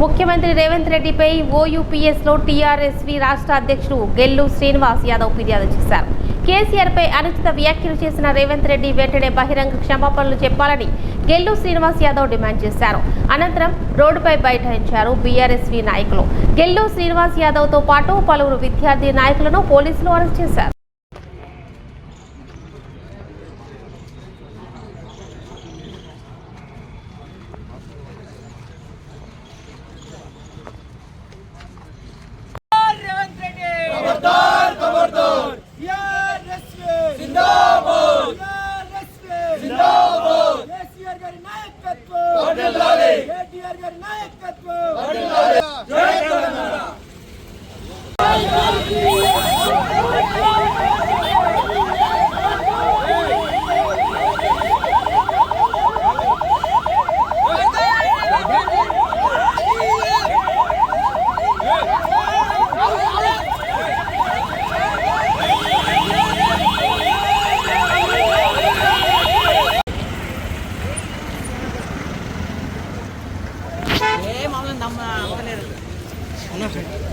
ముఖ్యమంత్రి రేవంత్ రెడ్డిపై ఓయూపీఎస్లో టీఆర్ఎస్వి రాష్ట్ర అధ్యక్షుడు గెల్లు శ్రీనివాస్ యాదవ్ ఫిర్యాదు చేశారు. కేసీఆర్పై అనుచిత వ్యాఖ్యలు చేసిన రేవంత్ రెడ్డి వెంటనే బహిరంగ క్షమాపణలు చెప్పాలని గెల్లు శ్రీనివాస్ యాదవ్ డిమాండ్ చేశారు. అనంతరం రోడ్డుపై బైఠాయించారు బీఆర్ఎస్వి నాయకులు. గెల్లు శ్రీనివాస్ యాదవ్తో పాటు పలువురు విద్యార్థి నాయకులను పోలీసులు అరెస్ట్ చేశారు రేవంత్ రెడ్డి ఖబర్దార్ ఖబర్దార్ టిఆర్ఎస్వి జిందాబాద్ టిఆర్ఎస్వి జిందాబాద్ కేసీఆర్ గారి నాయకత్వం వర్ధిల్లాలి కేటీఆర్ గారి నాయకత్వం వర్ధిల్లాలి జై తెలంగాణ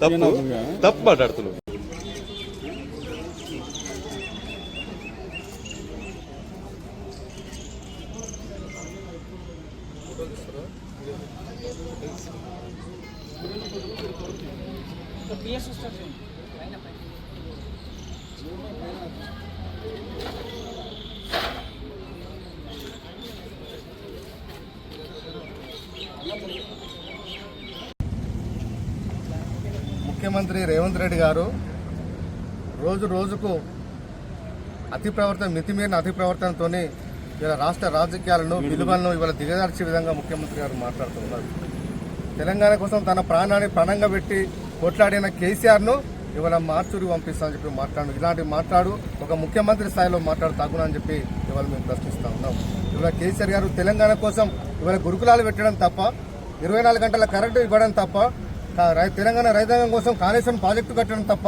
తప్పు తప్పు మాట్లాడుతున్నావు ముఖ్యమంత్రి రేవంత్ రెడ్డి గారు రోజు రోజుకు అతి ప్రవర్తన మితిమీరిన అతి ప్రవర్తనతో ఇలా రాష్ట్ర రాజకీయాలను విలువలను ఇవాళ దిగజార్చే విధంగా ముఖ్యమంత్రి గారు మాట్లాడుతున్నారు తెలంగాణ కోసం తన ప్రాణాన్ని ప్రాణంగా పెట్టి కొట్లాడిన కేసీఆర్ను ఇవాళ మార్చూరి పంపిస్తామని చెప్పి మాట్లాడు ఇలాంటి మాట్లాడు ఒక ముఖ్యమంత్రి స్థాయిలో మాట్లాడు తగునని చెప్పి ఇవాళ మేము ప్రశ్నిస్తా ఉన్నాం. ఇవాళ కేసీఆర్ గారు తెలంగాణ కోసం ఇవాళ గురుకులాలు పెట్టడం తప్ప ఇరవై నాలుగు గంటల కరెంటు ఇవ్వడం తప్ప తెలంగాణ రైతాంగం కోసం కాళేశ్వరం ప్రాజెక్టు కట్టడం తప్ప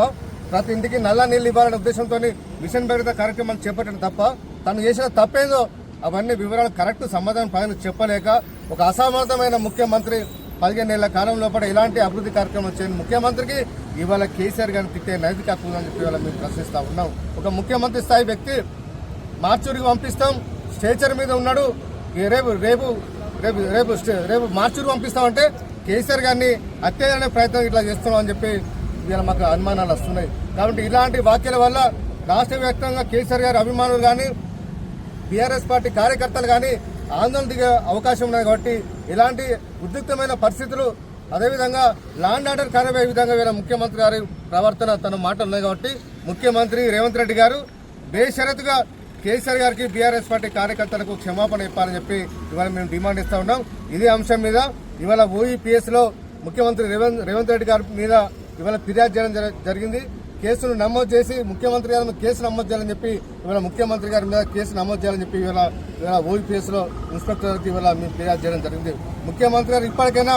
ప్రతి ఇంటికి నల్ల నీళ్ళు ఇవ్వాలనే ఉద్దేశంతో మిషన్ భగీరథ కార్యక్రమాలు చేపట్టడం తప్ప తను చేసిన తప్పేందో అవన్నీ వివరాలు కరెక్ట్ సమాధానం పైన చెప్పలేక ఒక అసమర్థమైన ముఖ్యమంత్రి పదిహేను నెలల కాలం లోపల ఇలాంటి అభివృద్ధి కార్యక్రమాలు చేయని ముఖ్యమంత్రికి ఇవాళ కేసీఆర్ గారిని తిట్టే నైతిక హక్కు ఉందని చెప్పి ఇవాళ మేము ప్రశ్నిస్తూ ఉన్నాం. ఒక ముఖ్యమంత్రి స్థాయి వ్యక్తి మార్చూరికి పంపిస్తాం స్టేచర్ మీద ఉన్నాడు రేపు రేపు రేపు రేపు రేపు మార్చూరు పంపిస్తామంటే కేసీఆర్ గారిని అత్యధిక ప్రయత్నం ఇట్లా చేస్తున్నాం అని చెప్పి ఇవాళ మాకు అనుమానాలు వస్తున్నాయి. కాబట్టి ఇలాంటి వ్యాఖ్యల వల్ల రాష్ట్ర వ్యాప్తంగా కేసీఆర్ గారి అభిమానులు కానీ బీఆర్ఎస్ పార్టీ కార్యకర్తలు కానీ ఆందోళన దిగే అవకాశం ఉన్నది కాబట్టి ఇలాంటి ఉద్రిక్తమైన పరిస్థితులు అదేవిధంగా లాండ్ ఆర్డర్ ఖరాబ్ విధంగా వీళ్ళ ముఖ్యమంత్రి గారి ప్రవర్తన తన మాటలు ఉన్నాయి కాబట్టి ముఖ్యమంత్రి రేవంత్ రెడ్డి గారు బేషరతుగా కేసీఆర్ గారికి బీఆర్ఎస్ పార్టీ కార్యకర్తలకు క్షమాపణ చెప్పాలని చెప్పి ఇవాళ మేము డిమాండ్ ఇస్తా ఉన్నాం. ఇదే అంశం మీద ఇవాళ ఓఈపీఎస్లో ముఖ్యమంత్రి రేవంత్ రేవంత్ రెడ్డి గారి మీద ఇవాళ ఫిర్యాదు చేయడం జరిగింది. కేసును నమోదు చేసి ముఖ్యమంత్రి గారి మీద కేసు నమోదు చేయాలని చెప్పి ఇవాళ ముఖ్యమంత్రి గారి మీద కేసు నమోదు చేయాలని చెప్పి ఇవాళ ఇవాళ ఓఈపీఎస్లో ఇన్స్పెక్టర్ ఇవాళ మేము ఫిర్యాదు చేయడం జరిగింది. ముఖ్యమంత్రి గారు ఇప్పటికైనా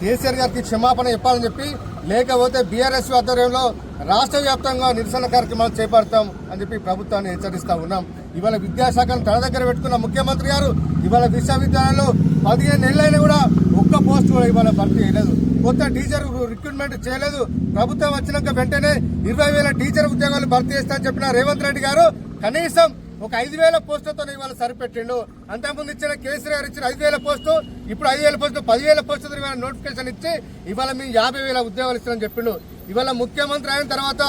కేసీఆర్ గారికి క్షమాపణ చెప్పాలని చెప్పి లేకపోతే బీఆర్ఎస్ ఆధ్వర్యంలో రాష్ట్ర వ్యాప్తంగా నిరసన కార్యక్రమాలు చేపడతాం అని చెప్పి ప్రభుత్వాన్ని హెచ్చరిస్తూ ఉన్నాం. ఇవాళ విద్యాశాఖను తన దగ్గర పెట్టుకున్న ముఖ్యమంత్రి గారు ఇవాళ విశ్వవిద్యాలయంలో పదిహేను నెలలైనా కూడా ఒక్క పోస్ట్ కూడా ఇవాళ భర్తీ చేయలేదు. కొత్త టీచర్ రిక్రూట్మెంట్ చేయలేదు. ప్రభుత్వం వచ్చినాక వెంటనే ఇరవై వేల టీచర్ ఉద్యోగాలు భర్తీ చేస్తా చెప్పిన రేవంత్ రెడ్డి గారు కనీసం ఒక ఐదు వేల పోస్టులతో ఇవాళ సరిపెట్టిండు. అంతకుముందు ఇచ్చిన కేసీఆర్ ఇచ్చిన ఐదు వేల పోస్టు ఇప్పుడు ఐదు వేల పోస్టు పదివేల పోస్టుతో ఇవాళ నోటిఫికేషన్ ఇచ్చి ఇవాళ మేము యాభై వేల ఉద్యోగాలు ఇస్తామని చెప్పిండు. ఇవాళ ముఖ్యమంత్రి అయిన తర్వాత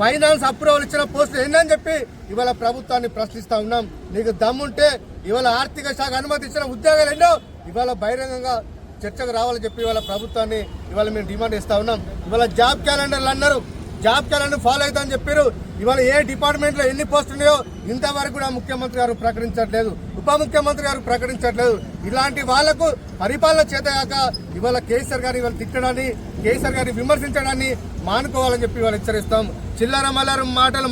ఫైనాన్స్ అప్రూవల్ ఇచ్చిన పోస్టులు ఏందని చెప్పి ఇవాళ ప్రభుత్వాన్ని ప్రశ్నిస్తా ఉన్నాం. నీకు దమ్ముంటే ఇవాళ ఆర్థిక శాఖ అనుమతి ఇచ్చిన ఉద్యోగాలు ఎన్నో ఇవాళ బహిరంగంగా చర్చకు రావాలని చెప్పి ఇవాళ ప్రభుత్వాన్ని ఇవాళ మేము డిమాండ్ ఇస్తా ఉన్నాం. ఇవాళ జాబ్ క్యాలెండర్లు అన్నారు. జాబ్ క్యాలెండర్ ఫాలో అవుతామని చెప్పారు. ఇవాళ ఏ డిపార్ట్మెంట్లో ఎన్ని పోస్టులు ఉన్నాయో ఇంతవరకు కూడా ముఖ్యమంత్రి గారు ప్రకటించట్లేదు. ఉప ముఖ్యమంత్రి గారు ప్రకటించట్లేదు. ఇలాంటి వాళ్ళకు పరిపాలన చేతగాక ఇవాళ కేసీఆర్ గారు ఇవాళ తిట్టడాన్ని కేసీఆర్ గారిని విమర్శించడాన్ని మానుకోవాలని చెప్పి ఇవాళ హెచ్చరిస్తాం. చిల్లర మల్లర మాటలు